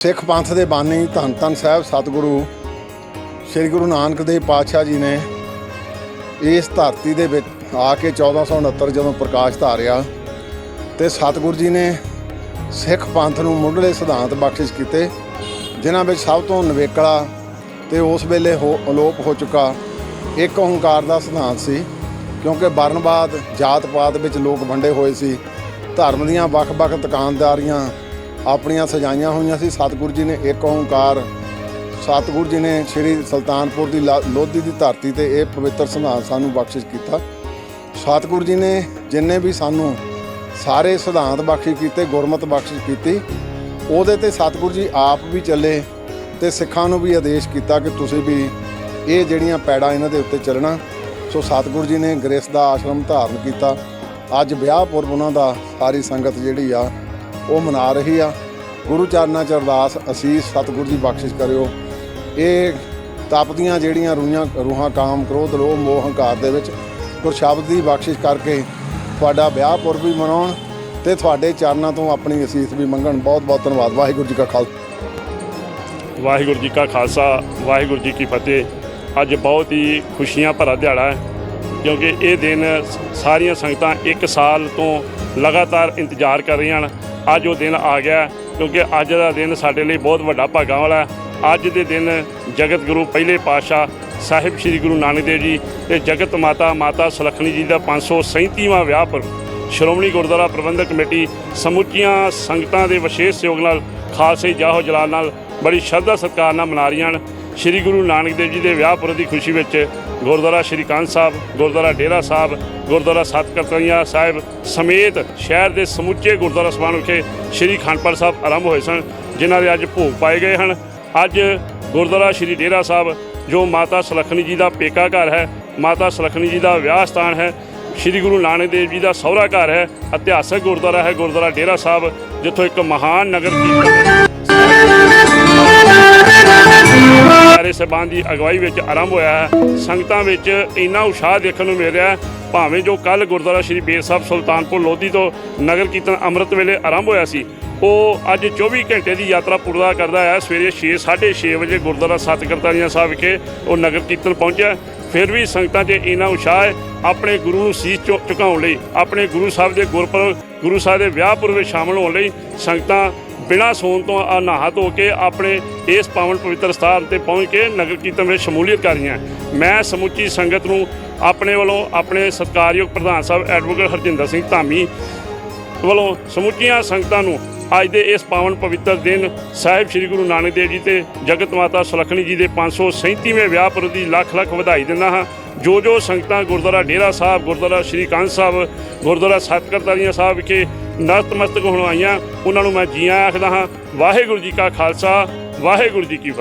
ਸਿੱਖ ਪੰਥ ਦੇ ਬਾਨੀ ਧੰਨ ਧੰਨ ਸਾਹਿਬ ਸਤਿਗੁਰੂ, ਸ੍ਰੀ ਗੁਰੂ ਨਾਨਕ ਦੇਵ ਪਾਤਸ਼ਾਹ ਜੀ ਨੇ ਇਸ ਧਰਤੀ ਦੇ ਵਿੱਚ ਆ ਕੇ 1469 ਜਦੋਂ ਪ੍ਰਕਾਸ਼ ਧਾਰਿਆ ਤੇ ਸਤਿਗੁਰੂ ਜੀ ਨੇ ਸਿੱਖ ਪੰਥ ਨੂੰ ਮੁੱਢਲੇ ਸਿਧਾਂਤ ਬਖਸ਼ਿਸ਼ ਕੀਤੇ, ਜਿਨ੍ਹਾਂ ਵਿੱਚ ਸਭ ਤੋਂ ਨਵੇਕਲਾ ਤੇ ਉਸ ਵੇਲੇ ਹੋ, ਅਲੋਪ ਹੋ ਚੁੱਕਾ ਇੱਕ ਹੰਕਾਰ ਦਾ ਸਿਧਾਂਤ ਸੀ, ਕਿਉਂਕਿ ਵਰਨਵਾਦ ਜਾਤ ਪਾਤ ਵਿੱਚ ਲੋਕ ਵੰਡੇ ਹੋਏ ਸੀ, ਧਰਮ ਦੀਆਂ ਵੱਖ-ਵੱਖ ਦੁਕਾਨਦਾਰੀਆਂ ਆਪਣੀਆਂ ਸਜਾਈਆਂ ਹੋਈਆਂ ਸੀ। ਸਤਿਗੁਰੂ ਜੀ ਨੇ ਇੱਕ ਓੰਕਾਰ, ਸਤਿਗੁਰੂ ਜੀ ਨੇ ਸ੍ਰੀ ਸੁਲਤਾਨਪੁਰ ਦੀ ਲੋਧੀ ਦੀ ਧਰਤੀ ਤੇ ਇਹ ਪਵਿੱਤਰ ਸਿਧਾਂਤ ਸਾਨੂੰ ਬਖਸ਼ਿਸ਼ ਕੀਤਾ। ਸਤਿਗੁਰੂ ਜੀ ਨੇ ਜਿੰਨੇ ਵੀ ਸਾਨੂੰ ਸਾਰੇ ਸਿਧਾਂਤ ਬਖਸ਼ਿਸ਼ ਕੀਤੇ, ਗੁਰਮਤ ਬਖਸ਼ਿਸ਼ ਕੀਤੀ, ਉਹਦੇ ਤੇ ਸਤਿਗੁਰੂ ਜੀ ਆਪ ਵੀ ਚੱਲੇ ਤੇ ਸਿੱਖਾਂ ਨੂੰ ਵੀ ਆਦੇਸ਼ ਕੀਤਾ ਕਿ ਤੁਸੀਂ ਵੀ ਇਹ ਜਿਹੜੀਆਂ ਪੈੜਾਂ ਇਹਨਾਂ ਦੇ ਉੱਤੇ ਚੱਲਣਾ। ਸੋ ਸਤਿਗੁਰੂ ਜੀ ਨੇ ਗ੍ਰੇਸ ਦਾ ਆਸ਼ਰਮ ਧਾਰਨ ਕੀਤਾ। ਅੱਜ ਵਿਆਹ ਪੁਰਬ ਉਹਨਾਂ ਦਾ, ਸਾਰੀ ਸੰਗਤ ਜਿਹੜੀ ਆ ਉਹ ਮਨਾ ਰਹੀ ਆ। ਗੁਰੂ ਚਰਨਾਂ ਚ ਅਰਦਾਸ ਅਸੀਸ ਸਤਿਗੁਰੂ ਜੀ ਬਖਸ਼ਿਸ਼ ਕਰਿਓ। ਇਹ ਤਪਦੀਆਂ ਜਿਹੜੀਆਂ ਰੂਹਾਂ ਰੂਹਾਂ ਕਾਮ, ਕ੍ਰੋਧ, ਲੋਭ, ਮੋਹ, ਹੰਕਾਰ ਦੇ ਵਿੱਚ ਗੁਰਸ਼ਬਦ ਦੀ ਬਖਸ਼ਿਸ਼ ਕਰਕੇ ਤੁਹਾਡਾ ਵਿਆਹ ਪੁਰਬ ਵੀ ਮਨਾਉਣ ਤੇ ਤੁਹਾਡੇ ਚਰਨਾਂ ਤੋਂ ਆਪਣੀ ਅਸੀਸ ਵੀ ਮੰਗਣ। ਬਹੁਤ ਬਹੁਤ ਧੰਨਵਾਦ। ਵਾਹਿਗੁਰੂ ਜੀ ਕਾ ਖਾਲਸਾ। ਵਾਹਿਗੁਰੂ ਜੀ ਕਾ ਖਾਲਸਾ, ਵਾਹਿਗੁਰੂ ਜੀ ਕੀ ਫਤਿਹ। ਅੱਜ ਬਹੁਤ ਹੀ ਖੁਸ਼ੀਆਂ ਭਰਾ ਦਿਹਾੜਾ ਹੈ, ਕਿਉਂਕਿ ਇਹ ਦਿਨ ਸਾਰੀਆਂ ਸੰਗਤਾਂ ਇੱਕ ਸਾਲ ਤੋਂ ਲਗਾਤਾਰ ਇੰਤਜ਼ਾਰ ਕਰ ਰਹੀਆਂ ਹਨ। ਅੱਜ ਉਹ ਦਿਨ ਆ ਗਿਆ ਕਿਉਂਕਿ ਅੱਜ ਦਾ ਦਿਨ ਸਾਡੇ ਲਈ ਬਹੁਤ ਵੱਡਾ ਭਾਗਾਂ ਵਾਲਾ ਹੈ। ਅੱਜ ਦੇ ਦਿਨ ਜਗਤ ਗੁਰੂ ਪਹਿਲੇ ਪਾਤਸ਼ਾਹ ਸਾਹਿਬ ਸ੍ਰੀ ਗੁਰੂ ਨਾਨਕ ਦੇਵ ਜੀ ਤੇ ਜਗਤ ਮਾਤਾ ਮਾਤਾ ਸੁਲੱਖਣੀ ਜੀ ਦਾ 537ਵਾਂ ਵਿਆਹ ਪਰ ਸ਼੍ਰੋਮਣੀ ਗੁਰਦੁਆਰਾ ਪ੍ਰਬੰਧਕ ਕਮੇਟੀ ਸਮੁੱਚੀਆਂ ਸੰਗਤਾਂ ਦੇ ਵਿਸ਼ੇਸ਼ ਸਹਿਯੋਗ ਨਾਲ, ਖਾਲਸੇ ਜਾਹੋ ਜਲਾਲ ਨਾਲ ਬੜੀ ਸ਼ਰਧਾ ਸਤਿਕਾਰ ਨਾਲ ਮਨਾ ਰਹੀਆਂ ਹਨ। ਸ੍ਰੀ ਗੁਰੂ ਨਾਨਕ ਦੇਵ ਜੀ ਦੇ ਵਿਆਹ ਪੁਰਬ ਦੀ ਖੁਸ਼ੀ ਵਿੱਚ ਗੁਰਦੁਆਰਾ ਸ੍ਰੀ ਕੰਧ ਸਾਹਿਬ, ਗੁਰਦੁਆਰਾ ਡੇਰਾ ਸਾਹਿਬ, ਗੁਰਦੁਆਰਾ ਸਤਕਰਤਈਆ ਸਾਹਿਬ ਸਮੇਤ ਸ਼ਹਿਰ ਦੇ ਸਮੁੱਚੇ ਗੁਰਦੁਆਰਾ ਸਮਾਨ ਵਿਖੇ ਸ੍ਰੀ ਖੰਡਪੜ ਸਾਹਿਬ ਆਰੰਭ ਹੋਏ ਸਨ, ਜਿਨ੍ਹਾਂ ਦੇ ਅੱਜ ਭੋਗ ਪਾਏ ਗਏ ਹਨ। ਅੱਜ ਗੁਰਦੁਆਰਾ ਸ੍ਰੀ ਡੇਰਾ ਸਾਹਿਬ, ਜੋ ਮਾਤਾ ਸੁਲੱਖਣੀ ਜੀ ਦਾ ਪੇਕਾ ਘਰ ਹੈ, ਮਾਤਾ ਸੁਲੱਖਣੀ ਜੀ ਦਾ ਵਿਆਹ ਸਥਾਨ ਹੈ, ਸ਼੍ਰੀ ਗੁਰੂ ਨਾਨਕ ਦੇਵ ਜੀ ਦਾ ਸਹੁਰਾ ਘਰ ਹੈ, ਇਤਿਹਾਸਕ ਗੁਰਦੁਆਰਾ ਹੈ ਗੁਰਦੁਆਰਾ ਡੇਰਾ ਸਾਹਿਬ, ਜਿੱਥੋਂ ਇੱਕ ਮਹਾਨ ਨਗਰ ਕੀਰਤਨ ਸਾਹਿਬਾਨ ਦੀ ਅਗਵਾਈ ਵਿੱਚ ਆਰੰਭ ਹੋਇਆ ਹੈ। ਸੰਗਤਾਂ ਵਿੱਚ ਇੰਨਾ ਉਤਸ਼ਾਹ ਦੇਖਣ ਨੂੰ ਮਿਲ ਰਿਹਾ ਭਾਵੇਂ ਜੋ ਕੱਲ ਗੁਰਦੁਆਰਾ ਸ਼੍ਰੀ ਬੇਰ ਸਾਹਿਬ ਸੁਲਤਾਨਪੁਰ ਲੋਧੀ ਤੋਂ ਨਗਰ ਕੀਰਤਨ ਅੰਮ੍ਰਿਤ ਵੇਲੇ ਆਰੰਭ ਹੋਇਆ ਸੀ, ਉਹ ਅੱਜ 24 ਘੰਟੇ ਦੀ ਯਾਤਰਾ ਪੂਰਾ ਕਰਦਾ ਹੈ। ਸਵੇਰੇ 6 6:30 ਵਜੇ ਗੁਰਦੁਆਰਾ ਸਤਕਰਤਾਰੀਆਂ ਸਾਹਿਬ ਵਿਖੇ ਉਹ ਨਗਰ ਕੀਰਤਨ ਪਹੁੰਚਿਆ ਫਿਰ ਵੀ ਸੰਗਤਾਂ 'ਚ ਇੰਨਾ ਉਤਸ਼ਾਹ ਹੈ, ਆਪਣੇ ਗੁਰੂ ਨੂੰ ਸੀਸ ਝੁਕਾਉਣ ਲਈ, ਆਪਣੇ ਗੁਰੂ ਸਾਹਿਬ ਦੇ ਗੁਰਪੁਰਬ, ਗੁਰੂ ਸਾਹਿਬ ਦੇ ਵਿਆਹ ਪੁਰਬ ਵਿੱਚ ਸ਼ਾਮਲ ਹੋਣ ਲਈ ਸੰਗਤਾਂ ਬਿਨਾਂ ਸੌਣ ਤੋਂ ਆ ਨਹਾ ਧੋ ਕੇ ਆਪਣੇ ਇਸ ਪਾਵਨ ਪਵਿੱਤਰ ਸਥਾਨ ਤੇ ਪਹੁੰਚ ਕੇ ਨਗਰ ਕੀਰਤਨ ਵਿੱਚ ਸ਼ਮੂਲੀਅਤ ਕਰ ਰਹੀਆਂ। ਮੈਂ ਸਮੁੱਚੀ ਸੰਗਤ ਨੂੰ ਆਪਣੇ ਵੱਲੋਂ ਆਪਣੇ ਸਤਿਕਾਰਯੋਗ ਪ੍ਰਧਾਨ ਸਾਹਿਬ ਐਡਵੋਕੇਟ ਹਰਜਿੰਦਰ ਸਿੰਘ ਧਾਮੀ ਵੱਲੋਂ ਸਮੁੱਚੀਆਂ ਸੰਗਤਾਂ ਨੂੰ ਅੱਜ ਦੇ ਇਸ ਪਾਵਨ ਪਵਿੱਤਰ ਦਿਨ ਸਾਹਿਬ ਸ੍ਰੀ ਗੁਰੂ ਨਾਨਕ ਦੇਵ ਜੀ ਤੇ ਜਗਤ ਮਾਤਾ ਸੁਲੱਖਣੀ ਜੀ ਦੇ 537ਵੇਂ ਵਿਆਹ ਪੁਰਬ ਦੀ ਲੱਖ ਲੱਖ ਵਧਾਈ ਦਿੰਦਾ ਹਾਂ। ਜੋ ਜੋ ਸੰਗਤਾਂ ਗੁਰਦੁਆਰਾ ਡੇਰਾ ਸਾਹਿਬ, ਗੁਰਦੁਆਰਾ ਸ਼੍ਰੀ ਕੰਧ ਸਾਹਿਬ, ਗੁਰਦੁਆਰਾ ਸਤਕਰਤਾਰੀਆਂ ਸਾਹਿਬ ਵਿਖੇ ਨਤਮਸਤਕ ਹੋਣ ਆਈਆਂ, ਉਹਨਾਂ ਨੂੰ ਮੈਂ ਜੀਆਂ ਆਖਦਾ ਹਾਂ। ਵਾਹਿਗੁਰੂ ਜੀ ਕਾ ਖਾਲਸਾ, ਵਾਹਿਗੁਰੂ ਜੀ ਕੀ ਫਤਿਹ।